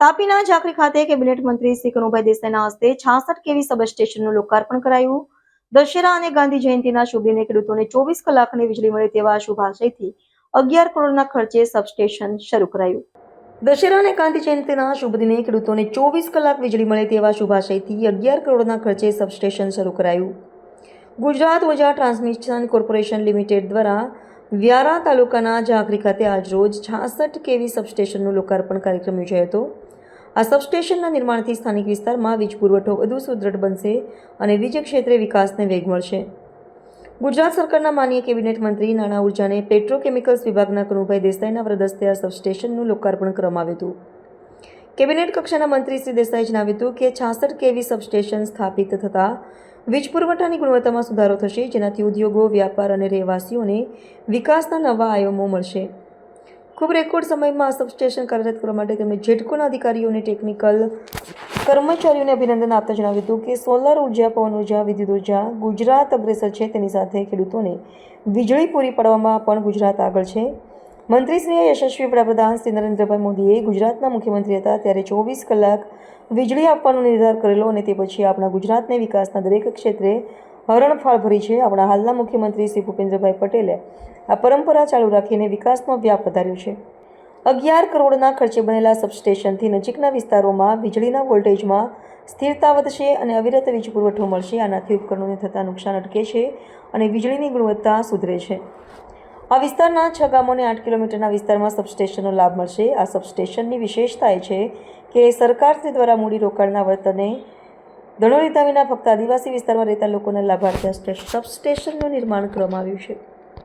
તાપીના ઝાંખરી ખાતે કેબિનેટ મંત્રી શ્રી કનુભાઈ દેસાઈના હસ્તે છાસઠ કેવી સબસ્ટેશનનું લોકાર્પણ કરાયું. દશેરા અને ગાંધી જયંતિના શુભ ખેડૂતોને ચોવીસ કલાકની વીજળી મળે તેવા શુભાશયથી અગિયાર કરોડના ખર્ચે સબસ્ટેશન શરૂ કરાયું. દશેરા અને ગાંધી જયંતિના શુભ દિને ખેડૂતોને ચોવીસ કલાક વીજળી મળે તેવા શુભાશયથી અગિયાર કરોડના ખર્ચે સબસ્ટેશન શરૂ કરાયું. ગુજરાત ઊર્જા ટ્રાન્સમિશન કોર્પોરેશન લિમિટેડ દ્વારા વ્યારા તાલુકાના ઝાંખરી ખાતે આજરોજ છાસઠ કેવી સબસ્ટેશનનું લોકાર્પણ કાર્યક્રમ યોજાયો હતો. આ સબસ્ટેશનના નિર્માણથી સ્થાનિક વિસ્તારમાં વીજ પુરવઠો વધુ સુદૃઢ બનશે અને વીજ ક્ષેત્રે વિકાસને વેગ મળશે. ગુજરાત સરકારના માનીય કેબિનેટ મંત્રી નાણાં ઉર્જાને પેટ્રોકેમિકલ્સ વિભાગના કનુભાઈ દેસાઈના વરદસ્તે આ સબસ્ટેશનનું લોકાર્પણ કરવામાં આવ્યું હતું. કેબિનેટ કક્ષાના મંત્રી શ્રી દેસાઈએ જણાવ્યું હતું કે છાસઠ કેવી સબસ્ટેશન સ્થાપિત થતાં વીજ પુરવઠાની ગુણવત્તામાં સુધારો થશે, જેનાથી ઉદ્યોગો, વ્યાપાર અને રહેવાસીઓને વિકાસના નવા આયામો મળશે. ખૂબ રેકોર્ડ સમયમાં સબસ્ટેશન કાર્યરત કરવા માટે તેમણે જેટકોના અધિકારીઓને ટેકનિકલ કર્મચારીઓને અભિનંદન આપતા જણાવ્યું હતું કે સોલર ઊર્જા, પવન ઊર્જા, વિદ્યુત ઊર્જા ગુજરાત અગ્રેસર છે. તેની સાથે ખેડૂતોને વીજળી પૂરી પાડવામાં પણ ગુજરાત આગળ છે. મંત્રીશ્રીએ યશસ્વી વડાપ્રધાન શ્રી નરેન્દ્રભાઈ મોદીએ ગુજરાતના મુખ્યમંત્રી હતા ત્યારે ચોવીસ કલાક વીજળી આપવાનો નિર્ધાર કરેલો અને તે પછી આપણા ગુજરાતને વિકાસના દરેક ક્ષેત્રે હરણફાળ ભરી છે. આપણા હાલના મુખ્યમંત્રી શ્રી ભૂપેન્દ્રભાઈ પટેલે આ પરંપરા ચાલુ રાખીને વિકાસનો વ્યાપ વધાર્યો છે. અગિયાર કરોડના ખર્ચે બનેલા સબસ્ટેશનથી નજીકના વિસ્તારોમાં વીજળીના વોલ્ટેજમાં સ્થિરતા વધશે અને અવિરત વીજ પુરવઠો મળશે. આનાથી ઉપકરણોને થતા નુકસાન અટકે છે અને વીજળીની ગુણવત્તા સુધરે છે. આ વિસ્તારના છ ગામોને આઠ કિલોમીટરના વિસ્તારમાં સબસ્ટેશનનો લાભ મળશે. આ સબસ્ટેશનની વિશેષતા એ છે કે સરકારશ્રી દ્વારા મૂડીરોકાણના વર્તને ધણો લીધા વિના ફક્ત આદિવાસી વિસ્તારમાં રહેતા લોકોને લાભાર્થે સબસ્ટેશનનું નિર્માણ કરવામાં આવ્યું છે.